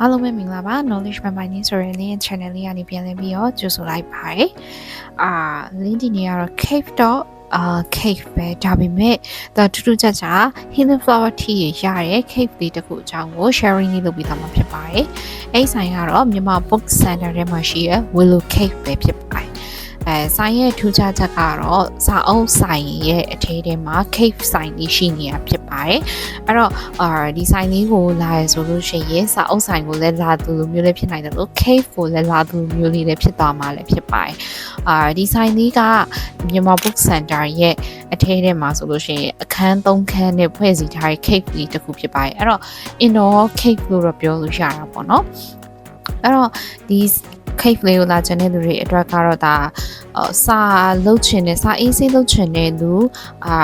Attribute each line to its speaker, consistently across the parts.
Speaker 1: အားလုံးပဲမင်္ဂလာပါ knowledge by my ဆိုတဲ့ link channel လေးကနေပြန်လည်ပြီးတော့ကြိုဆိုလိုက်ပါတယ်အာ link ဒီနေ့ကတော့ cave dot အာ cave ပဲဒါပေမဲ့ဒါထူးထူးခြားခြား healing flower tea ရရတဲ့ cave လေးတစ်ခုအကြောင်းကို sharing လေးလုပ်ပြီးသားမှာဖြစ်ပါတယ်အဲ့ဆိုင်ကတော့မြန်မာ book center ထဲမှာရှိတဲ့ willow cave ပဲဖြစ်ပါတယ် အဲဆိုင်ရဲ့ထူးခြားချက်ကတော့စာအုပ်ဆိုင်ရဲ့အထဲထဲမှာ cave ဆိုင်လေးရှိနေတာဖြစ်ပါတယ်အဲ့တော့အာဒီဆိုင်လေးကိုလာရဆိုလို့ရှိရင်စာအုပ်ဆိုင်ကိုလည်းလာသူလိုမျိုးလေးဖြစ်နိုင်တယ်လို့ cave ကိုလည်းလာသူလိုမျိုးလေးလည်းဖြစ်သွားမှာလည်းဖြစ်ပါတယ်အာဒီဆိုင်လေးကမြန်မာ book center ရဲ့အထဲထဲမှာဆိုလို့ရှိရင်အခန်း၃ခန်းနဲ့ဖွဲ့စည်းထားတဲ့ cave လေးတစ်ခုဖြစ်ပါတယ်အဲ့တော့ indoor cave လို့တော့ပြောလို့ရတာပေါ့နော်အဲ့တော့ဒီ cave လေးကိုလာချင်တဲ့လူတွေအတွက်ကတော့ဒါစာလှုပ်ချင်တဲ့စာအေးဆေးလှုပ်ချင်တဲ့လူအာ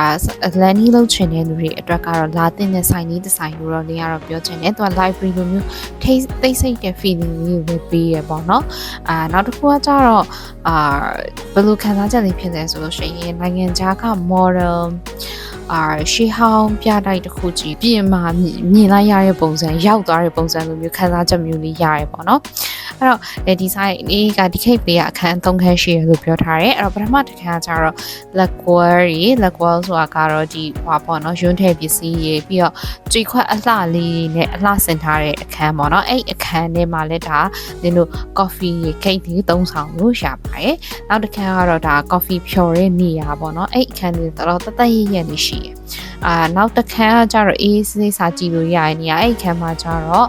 Speaker 1: လန်နီလှုပ်ချင်တဲ့လူတွေအတွက်ကတော့လာတင်တဲ့ဆိုင်လေးတစ်ဆိုင်လို့တော့နေရတော့ပြောချင်တယ်သူက library လိုမျိုးထိသိစိတ်တဲ့ feeling လေးကိုပေးရပေါ့နော်အာနောက်တစ်ခုကကြတော့အာဘယ်လိုခံစားချက်လေးဖြစ်လဲဆိုလို့ရှိရင်နိုင်ငံခြားက model အာရှေးဟောင်းပြတိုက်တစ်ခုကြီးပြင်မာမြင်လိုက်ရတဲ့ပုံစံရောက်သွားတဲ့ပုံစံလိုမျိုးခံစားချက်မျိုးလေးရရပေါ့နော်အဲ့တော့ဒီဆိုင်လေးကဒီ cake လေးကအခန်း၃ခန်းရှိရလို့ပြောထားတယ်အဲ့တော့ပထမတစ်ခန်းကကျတော့ lacquer တွေ lacquer ဆိုတာကတော့ဒီဟွာပေါ့နော်ရွန်းထည်ပစ္စည်းတွေပြီးတော့ကြွေခွက်အလှလေးနဲ့အလှဆင်ထားတဲ့အခန်းပေါ့နော်အဲ့အခန်းထဲမှာလည်းဒါနင်တို့ coffee cake တွေသုံးဆောင်လို့ရပါတယ်နောက်တစ်ခန်းကတော့ဒါ coffee ဖြော်တဲ့နေရာပေါ့နော်အဲ့အခန်းလေးတော်တော်တသက်ရရနေရှိရအာနောက်တစ်ခန်းကကျတော့အေးစေးစာကြည့်လို့ရတဲ့နေရာအဲ့အခန်းမှာကျတော့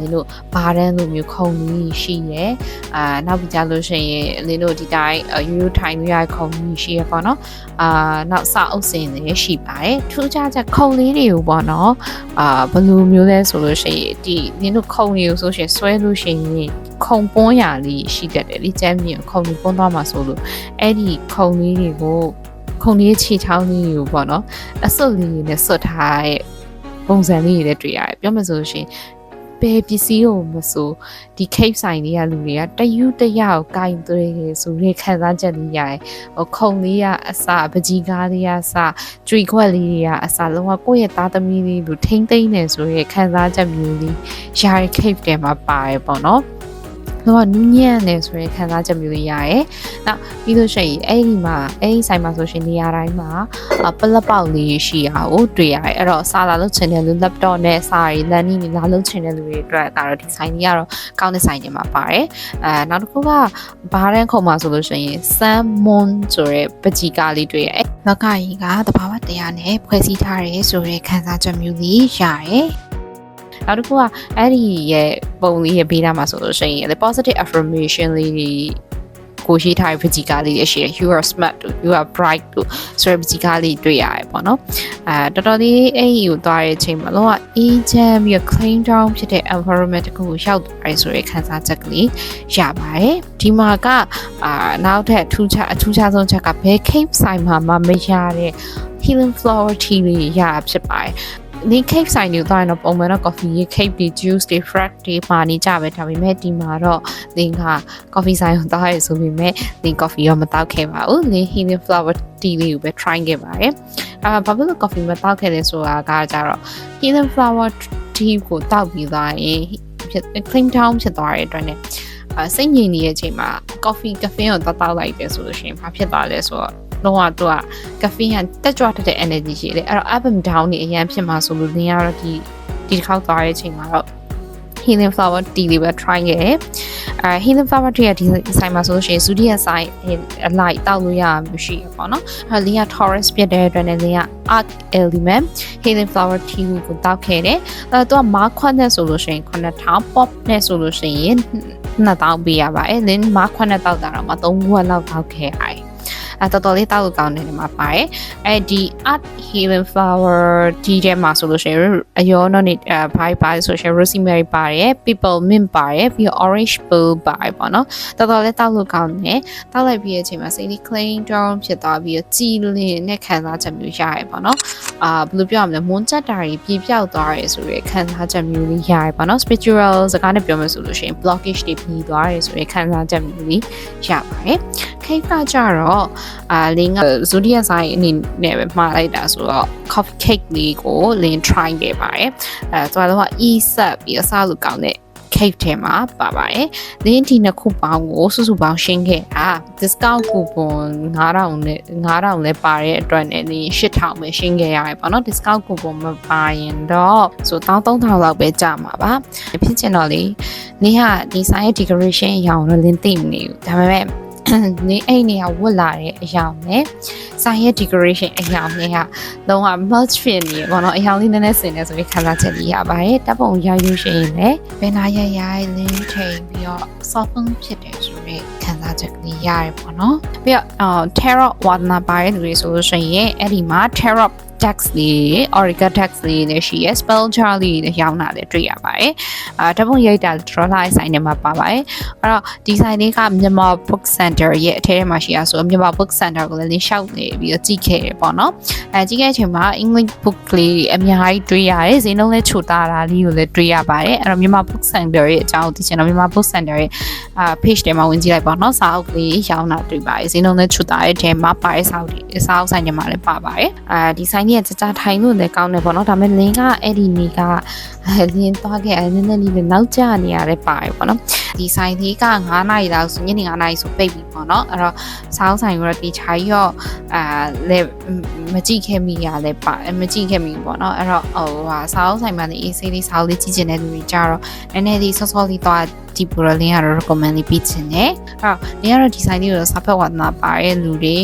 Speaker 1: လင်းတို့ဘာတန်းလိုမျိုးခုံကြီးရှိရယ်အာနောက်ပြီးကြလို့ရှိရင်လင်းတို့ဒီတိုင်းရိုးရိုးထိုင်လို့ရတဲ့ခုံကြီးရှိရယ်ပေါ့နော်အာနောက်စအုပ်စင်တွေရှိပါတယ်ထူးခြားချက်ခုံလေးတွေကိုပေါ့နော်အာဘယ်လိုမျိုးလဲဆိုလို့ရှိရင်ဒီလင်းတို့ခုံတွေကိုဆိုရှင်ဆွဲလို့ရှိရင်ခုံပွန်းရာလေးရှိတတ်တယ်လေကျမ်းမြေခုံတွေပွန်းသွားမှာဆိုလို့အဲ့ဒီခုံလေးတွေကို ခုံလေးခြေချောင်းလေးကိုပေါ့နော်အစွတ်လေးနဲ့စွတ်ထားတဲ့ပုံစံလေးတွေလည်းတွေ့ရတယ်ပြောမှဆိုလို့ရှိရင်ဘယ်ပစ္စည်းကိုမဆိုဒီ cape ဆိုင်တွေကလူတွေကတယူတရကိုကင်သွေးနေဆိုရဲခံစားချက်လေးရတယ်ဟိုခုံလေးကအစပကြီးကားလေးကအစကြွေခွက်လေးတွေကအစလုံးဝကိုယ့်ရဲ့သားသမီးလေးလူထိမ့်သိမ့်နေဆိုရဲခံစားချက်မျိုးလေးရာ cape ထဲမှာပါတယ်ပေါ့နော် တော့နူးညံ့နေဆိုရင်ခံစားချက်မျိုးလေးရတယ်။နောက်ပြီးလို့ရှိရင်အဲ့ဒီမှာအဲ့ဒီဆိုင်မှာဆိုရှင်နေရာတိုင်းမှာပလက်ပေါက်လေးရှိရအောင်တွေ့ရတယ်။အဲ့တော့စာလာလုပ်ချင်တဲ့လူ laptop နဲ့စာရီလန်နီနဲ့လာလုပ်ချင်တဲ့လူတွေအတွက်ဒါတော့ဒီဆိုင်ကြီးကတော့ကောင်းတဲ့ဆိုင်တွေမှာပါတယ်။အဲနောက်တစ်ခုကဘားရန်ခုံမှာဆိုလို့ရှိရင် salmon ဆိုတဲ့ပကြီကားလေးတွေ့ရတယ်။လောကကြီးကတဘာဝတရားနဲ့ဖွဲ့စည်းထားရဲဆိုတဲ့ခံစားချက်မျိုးလေးရတယ်။ နောက်တစ်ခုကအဲ့ဒီရဲ့ပုံလေးရဲ့ဘေးနားမှာဆိုလို့ရှိရင် the positive affirmation လေးကိုရှိထားတဲ့ပကြီးကားလေးတွေရှိတယ် you are smart you are bright လို့ဆိုတဲ့ပကြီးကားလေးတွေ့ရတယ်ပေါ့နော်အဲတော်တော်လေးအဲ့ဒီကိုသွားတဲ့အချိန်မှာလောက agent ပြီး clean down ဖြစ်တဲ့ environment ကိုရောက်သွားတယ်ဆိုတဲ့ခံစားချက်ကလေးရပါတယ်ဒီမှာကအာနောက်ထပ်ထူးခြားအထူးခြားဆုံးချက်ကဘယ် cape ဆိုင်မှာမှမရတဲ့ healing flower tea လေးရဖြစ်ပါတယ် ဒီ cake ဆိုင်တွေသွားရင်တော့ပုံမှန်တော့ coffee ရေ cake တွေ juice တွေ frac တွေပါနေကြပဲဒါပေမဲ့ဒီမှာတော့သင်က coffee ဆိုင်ကိုသွားရဆိုပေမဲ့သင် coffee ရောမတောက်ခဲ့ပါဘူးသင် healing flower tea လေးကိုပဲ try ခဲ့ပါတယ်အာဘာဖြစ်လို့ coffee မတောက်ခဲ့လဲဆိုတာကကြတော့ healing flower tea ကိုတောက်ပြီးသွားရင် clean down ဖြစ်သွားတဲ့အတွက်ねအစိတ်ငြိမ်နေတဲ့အချိန်မှာ coffee caffeine ကိုတောက်တောက်လိုက်တယ်ဆိုလို့ရှိရင်ဘာဖြစ်သွားလဲဆိုတော့ လုံးဝသူက caffeine ကတက်ကြွတတ်တဲ့ energy ရှိတယ်အဲ့တော့ up and down နေအရင်ဖြစ်မှာဆိုလို့နင်ကတော့ဒီဒီတစ်ခေါက်သွားတဲ့အချိန်မှာတော့ healing flower tea လေးပဲ try ခဲ့တယ်အဲ healing flower tea ကဒီဆိုင်မှာဆိုလို့ရှိရင် zodiac sign အလိုက်တောက်လို့ရမှာရှိရပေါ့နော်အဲလင်းက taurus ဖြစ်တဲ့အတွက်လည်းလင်းက arc element healing flower tea ကိုတောက်ခဲ့တယ်အဲသူကမားခွက်နဲ့ဆိုလို့ရှိရင်9000 pop နဲ့ဆိုလို့ရှိရင်2000ပေးရပါတယ်လင်းမားခွက်နဲ့တောက်တာတော့မ3ခွက်လောက်တောက်ခဲ့ရတယ် အဲတော်တော်လေးတောက်လို့ကောင်းတယ်ဒီမှာပါတယ်အဲဒီ art healing flower ဒီထဲမှာဆိုလို့ရှိရင်အယောနော်နေအဲဘိုင်ပါဆိုရှင် rosemary ပါတယ် people mint ပါတယ်ပြီးတော့ orange peel ပါတယ်ပေါ့နော်တော်တော်လေးတောက်လို့ကောင်းတယ်တောက်လိုက်ပြီးတဲ့အချိန်မှာစိတ်လေး clean down ဖြစ်သွားပြီးတော့ကြည်လင်နဲ့ခံစားချက်မျိုးရရပေါ့နော်အာဘယ်လိုပြောရမလဲမွန်းချက်တာတွေပြေပြောက်သွားရဲဆိုရခံစားချက်မျိုးလေးရရပေါ့နော် spiritual စကားနဲ့ပြောမယ်ဆိုလို့ရှိရင် blockage တွေပြီးသွားရဲဆိုရခံစားချက်မျိုးလေးရပါတယ် cake ကကြတော့အာလင်းက zodiac sign အနေနဲ့ပဲမှားလိုက်တာဆိုတော့ coffee cake လေးကိုလင်း try ခဲ့ပါတယ်အဲသူကတော့ e set ပြီးအစားလို့ကောင်းတဲ့ cake ထဲမှာပါပါတယ်လင်းဒီနှစ်ခုပေါင်းကိုစုစုပေါင်းရှင်းခဲ့တာ discount coupon 9000နဲ့9000လည်းပါတဲ့အတွက်နဲ့လင်း8000ပဲရှင်းခဲ့ရတယ်ပေါ့နော် discount coupon မပါရင်တော့ဆို13000လောက်ပဲကြာမှာပါဖြစ်ချင်တော့လေလင်းကဒီဆိုင်ရဲ့ decoration အရောင်တော့လင်းသိမနေဘူးဒါပေမဲ့ နေအဲ့နေရဝတ်လာတဲ့အရာနဲ့ဆိုင်ရဲ့ decoration အရာနဲ့ကလုံးဝ merge ဖြစ်နေပေါ့နော်အရာလေးနည်းနည်းဆင်နေဆိုပြီးခံစားချက်လေးရပါတယ်တပ်ပုံရယူရှင်လည်းဘယ်နာရရလင်းထိန်ပြီးတော့ soften ဖြစ်တယ်ဆိုပြီးခံစားချက်ကလေးရတယ်ပေါ့နော်ပြီးတော့အော် tarot wadna ပါတဲ့လူတွေဆိုလို့ရှိရင်အဲ့ဒီမှာ tarot text လေး Orica text လေးလည်းရှိရယ် spell jar လေးလည်းရောင်းတာလည်းတွေ့ရပါတယ်။အာဓာတ်ပုံရိုက်တာ draw line ဆိုင်ထဲမှာပါပါတယ်။အဲ့တော့ဒီဆိုင်လေးကမြန်မာ book center ရဲ့အထဲထဲမှာရှိရဆိုမြန်မာ book center ကိုလည်းလင်းလျှောက်နေပြီးတော့ကြည့်ခဲ့ရပေါ့နော်။အဲကြည့်ခဲ့ချိန်မှာ English book လေးအများကြီးတွေ့ရတယ်။ဈေးနှုန်းလည်းချိုတာတာလေးကိုလည်းတွေ့ရပါတယ်။အဲ့တော့မြန်မာ book center ရဲ့အကြောင်းသိချင်တော့မြန်မာ book center ရဲ့အာ page ထဲမှာဝင်ကြည့်လိုက်ပါတော့။စာအုပ်လေးရောင်းတာတွေ့ပါတယ်။ဈေးနှုန်းလည်းချိုတာရဲ့ထဲမှာပါတဲ့စာအုပ်တွေစာအုပ်ဆိုင်ထဲမှာလည်းပါပါတယ်။အဲဒီဆိုင်ကြီးကကြကြထိုင်လို့လည်းကောင်းတယ်ပေါ့နော်ဒါပေမဲ့လင်းကအဲ့ဒီနေကလင်းသွားခဲ့အဲ့နည်းနည်းလေးလည်းနောက်ကျနေရတယ်ပါတယ်ပေါ့နော်ဒီဆိုင်လေးက9နာရီလောက်ဆိုညနေ9နာရီဆိုပိတ်ပြီပေါ့နော်အဲ့တော့စောင်းဆိုင်ကတော့ဒီခြားရောအာလေမကြည့်ခဲ့မိရလဲပါမကြည့်ခဲ့မိပေါ့နော်အဲ့တော့ဟိုဟာစောင်းဆိုင်မှာနေအေးဆေးလေးစောင်းလေးကြည့်ချင်တဲ့လူတွေကြတော့နည်းနည်းလေးစောစောလေးသွား ဒီပူရလင်းကတော့ recommend လေးပေးချင်တယ်အဲ့တော့လင်းကတော့ဒီဆိုင်လေးကိုစာဖတ်ဝါသနာပါတဲ့လူတွေ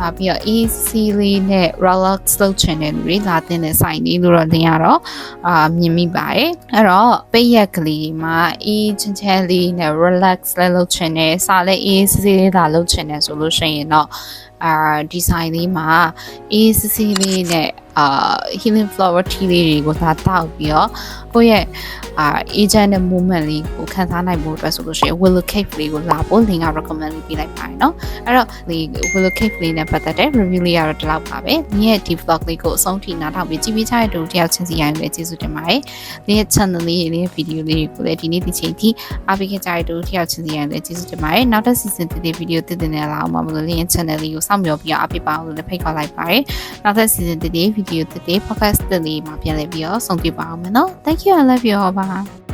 Speaker 1: အာပြီးတော့ AC လေးနဲ့ relax လုပ်ချင်တဲ့လူတွေလာတဲ့ဆိုင်လေးလို့တော့လင်းရတော့အာမြင်မိပါတယ်အဲ့တော့ပိတ်ရက်ကလေးမှာအေးချမ်းချမ်းလေးနဲ့ relax လည်းလုပ်ချင်တယ်စာလည်း AC လေးလာလုပ်ချင်တယ်ဆိုလို့ရှိရင်တော့အာဒီဆိုင်လေးမှာ AC လေးနဲ့ အာ healing flower tea လေးတွေကိုသာတောက်ပြီးတော့ကိုယ့်ရဲ့အာ agent နဲ့ movement လေးကိုခန်းစားနိုင်ဖို့အတွက်ဆိုလို့ရှိရင် willow cake လေးကိုလာဖို့ link က recommend လေးပေးလိုက်ပါတယ်เนาะအဲ့တော့ဒီ willow cake လေးနဲ့ပတ်သက်တဲ့ review လေးကတော့ဒီလောက်ပါပဲ။ဒီရဲ့ဒီ vlog လေးကိုအဆုံးထိနားထောင်ပြီးကြည့်ပေးကြတဲ့တူတယောက်ချင်းစီရိုင်းလည်းကျေးဇူးတင်ပါတယ်။ဒီရဲ့ channel လေးလေး video လေးကိုလည်းဒီနေ့ဒီချိန်ထိအားပေးခဲ့ကြတဲ့တူတယောက်ချင်းစီရိုင်းလည်းကျေးဇူးတင်ပါတယ်။နောက်တစ် season တည်တည် video တည်တည်နေလာအောင်မလို့လေးရဲ့ channel လေးကိုစောင့်မျှော်ပြီးအားပေးပါအောင်လို့လည်းဖိတ်ခေါ်လိုက်ပါတယ်။နောက်တစ် season တည်တည် video တည်တည် podcast တည်လေးမှာပြန်လည်ပြီးတော့ဆုံတွေ့ပါအောင်မယ်နော်။ Thank you I love you all bye